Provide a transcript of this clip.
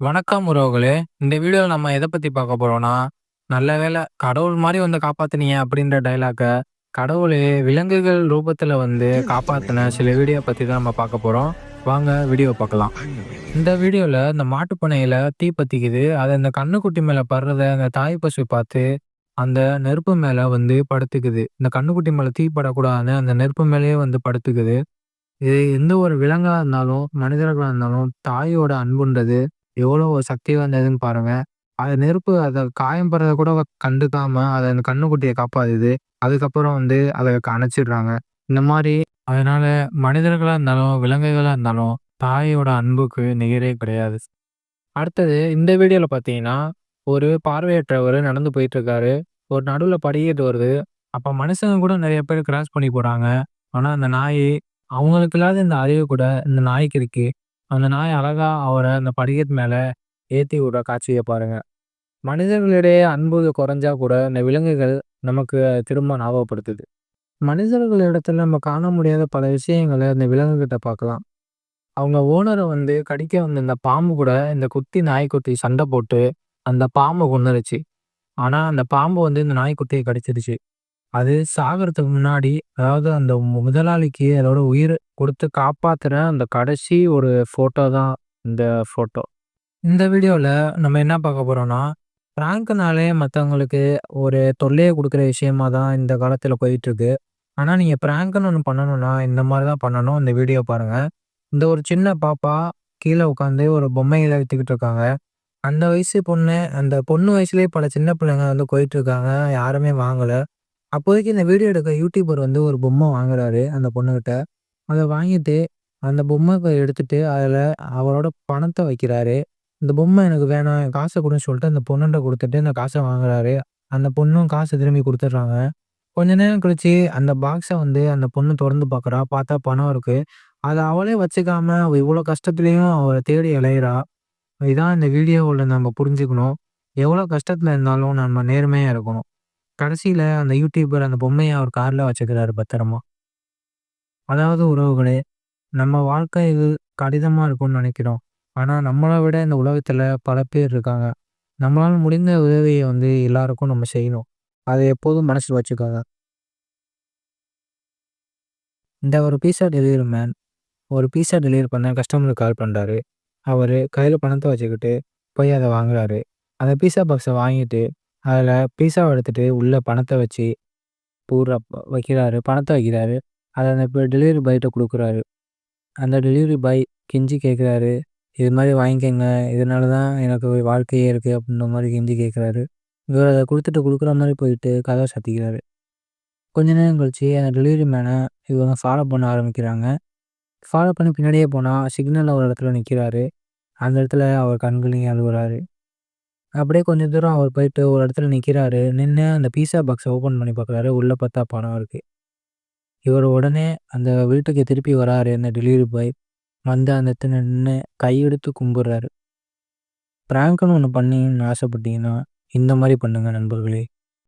வணக்கம் உறவுகளே! இந்த வீடியோல நம்ம எத பத்தி பார்க்க போறோம்னா, "நல்ல வேளை கடவுள் மாரி வந்து காப்பாத்துனீங்க" அப்படின்ற டயலாக்க கடவுளே விலங்குகள் ரூபத்துல வந்து காப்பாத்துன சில வீடியோ பத்தி தான் நம்ம பார்க்க போறோம். வாங்க வீடியோ பார்க்கலாம். இந்த வீடியோல இந்த மாட்டுப் பண்ணையில தீ பத்திக்குது. அது அந்த கன்னுக்குட்டி மேல படுறத அந்த தாய் பசு பார்த்து, அந்த நெருப்பு மேல வந்து படுத்துக்குது. இந்த கன்னுக்குட்டி மேல தீ படக்கூடாதுன்னு அந்த நெருப்பு மேலேயே வந்து படுத்துக்குது. இது எந்த ஒரு விலங்கா இருந்தாலும், மனிதர்களா இருந்தாலும், தாயோட அன்புன்றது எவ்வளோ ஒரு சக்தி வாய்ந்ததுன்னு பாருங்க. அது நெருப்பு அத காயம் படுறத கூட கண்டுக்காம, அத அந்த கன்னுக்குட்டிய காப்பாத்துது. அதுக்கப்புறம் வந்து அத அணைச்சிடுறாங்க. இந்த மாரி அதனால மனிதர்களா இருந்தாலும், விலங்குகளா இருந்தாலும், தாயோட அன்புக்கு நிகரே கிடையாது. அடுத்தது இந்த வீடியோல பார்த்தீங்கன்னா, ஒரு பார்வையற்றவரு நடந்து போயிட்டுருக்காரு. ஒரு நடுவுல படிக்கட்டு வருது. அப்ப மனுஷங்க கூட நெறைய பேர் கிராஸ் பண்ணி போறாங்க. ஆனா அந்த நாயி அவங்களுக்கு இல்லாத இந்த அறிவு கூட இந்த நாய்க்கு இருக்கு. அந்த நாய் அழகா அவரை அந்த படிக்கட்டு மேல ஏத்தி விடுற காட்சியை பாருங்க. மனிதர்களிடையே அன்பு குறைஞ்சா கூட இந்த விலங்குகள் நமக்கு திரும்ப ஞாபகப்படுத்துது. மனிதர்களிடத்துல நம்ம காண முடியாத பல விஷயங்களை இந்த விலங்குகிட்ட பார்க்கலாம். அவங்க ஓனரை வந்து கடிக்க வந்த இந்த பாம்பு கூட இந்த குட்டி நாய்க்குட்டி சண்டை போட்டு அந்த பாம்பை கொன்னுருச்சு. ஆனா அந்த பாம்பு வந்து இந்த நாய்க்குட்டியை கடிச்சிருச்சு. அது சாகறதுக்கு முன்னாடி அதாவது அந்த முதலாளிக்கு அதோட உயிர் கொடுத்து காப்பாத்துற அந்த கடைசி ஒரு ஃபோட்டோ தான் இந்த ஃபோட்டோ. இந்த வீடியோவில் நம்ம என்ன பார்க்க போகிறோம்னா பிராங்க்னாலே மற்றவங்களுக்கு ஒரு தொல்லையை கொடுக்குற விஷயமா தான் இந்த காலத்தில் போயிட்டுருக்கு. ஆனால் நீங்கள் பிராங்க்ன்னு ஒன்று பண்ணணும்னா, இந்த மாதிரி தான் பண்ணணும். இந்த வீடியோ பாருங்கள் இந்த ஒரு சின்ன பாப்பா கீழே உட்காந்து ஒரு பொம்மையில் விற்றுக்கிட்டு இருக்காங்க. அந்த வயசு பொண்ணு அந்த பொண்ணு வயசுலேயே பல சின்ன பிள்ளைங்க வந்து போயிட்டுருக்காங்க. யாருமே வாங்கலை அப்போதைக்கு இந்த வீடியோ எடுக்க யூடியூபர் வந்து ஒரு பொம்மை வாங்குறாரு அந்த பொண்ணுகிட்ட. அதை வாங்கிட்டு அந்த பொம்மை எடுத்துட்டு அதில் அவரோட பணத்தை வைக்கிறாரு. இந்த பொம்மை எனக்கு வேணாம். காசை கொடுன்னு சொல்லிட்டு அந்த பொண்ணுகிட்ட கொடுத்துட்டு அந்த காசை வாங்குறாரு. அந்த பொண்ணும் காசை திரும்பி கொடுத்துட்றாங்க கொஞ்ச நேரம் கழிச்சு அந்த பாக்ஸை வந்து அந்த பொண்ணு திறந்து பார்க்குறா. பார்த்தா பணம் இருக்கு. அதை அவளே வச்சுக்காம இவ்வளோ கஷ்டத்துலேயும் அவளை தேடி அலையுறா. இதான் இந்த வீடியோவில் நம்ம புரிஞ்சுக்கணும். எவ்வளோ கஷ்டத்தில் இருந்தாலும் நம்ம நேர்மையாக இருக்கணும். கடைசியில அந்த யூடியூபர் அந்த பொம்மைய அவர் கார்ல வச்சுக்கிறாரு பத்திரமா. அதாவது உறவுகளே, நம்ம வாழ்க்கைகள் கடினமா இருக்கும்னு நினைக்கிறோம் ஆனா நம்மள விட இந்த உலகத்துல பல பேர் இருக்காங்க. நம்மளால முடிந்த உதவிய வந்து எல்லாருக்கும் நம்ம செய்யணும். அதை எப்போதும் மனசுல வச்சுக்கோங்க. இந்த ஒரு பீஸா டெலிவரி மேன் ஒரு பீஸா டெலிவரி பண்ண கஸ்டமருக்கு கால் பண்றாரு. அவரு கையில பணத்த வச்சுக்கிட்டு போய் அத வாங்குறாரு. அந்த பீஸா பாக்ஸ வாங்கிட்டு, அதுல பீஸாவ எடுத்துட்டு உள்ள பணத்த வச்சு பூரா வைக்கிறாரு. பணத்த வைக்கிறாரு. அத அந்த டெலிவரி பாய்ட்ட கொடுக்குறாரு அந்த டெலிவரி பாய் கெஞ்சி கேட்குறாரு. "இது மாதிரி வாங்கிக்கங்க. இதனால தான் எனக்கு வாழ்க்கையே இருக்கு." அப்படின்ற மாதிரி கெஞ்சி கேட்குறாரு. இவர் அதை கொடுத்துட்டு கொடுக்குற மாதிரி போயிட்டு கதவை சாத்திக்கிறாரு. கொஞ்ச நேரம் கழிச்சு அந்த டெலிவரி மேனை இவங்க ஃபாலோ பண்ண ஆரம்பிக்கிறாங்க. ஃபாலோ பண்ணி பின்னாடியே போனா சிக்னல்ல ஒரு இடத்துல நிக்கிறாரு. அந்த இடத்துல அவர் கண்கலங்கி அழுவுறாரு. அப்படியே கொஞ்ச தூரம் அவர் போயிட்டு ஒரு இடத்துல நிக்கிறாரு. நின்னு அந்த பீஸா பாக்ஸ ஓப்பன் பண்ணி பார்க்குறாரு. உள்ள பார்த்தா பணம் இருக்கு. இவர் உடனே அந்த வீட்டுக்கு திருப்பி வராரு அந்த டெலிவரி பாய். வந்து அந்த இடத்துல நின்னு கையெடுத்து கும்பிடுறாரு. பிராங்க்ன்னு ஒண்ணு பண்ணணும்னு ஆசைப்பட்டீங்கன்னா, இந்த மாரி பண்ணுங்க நண்பர்களே.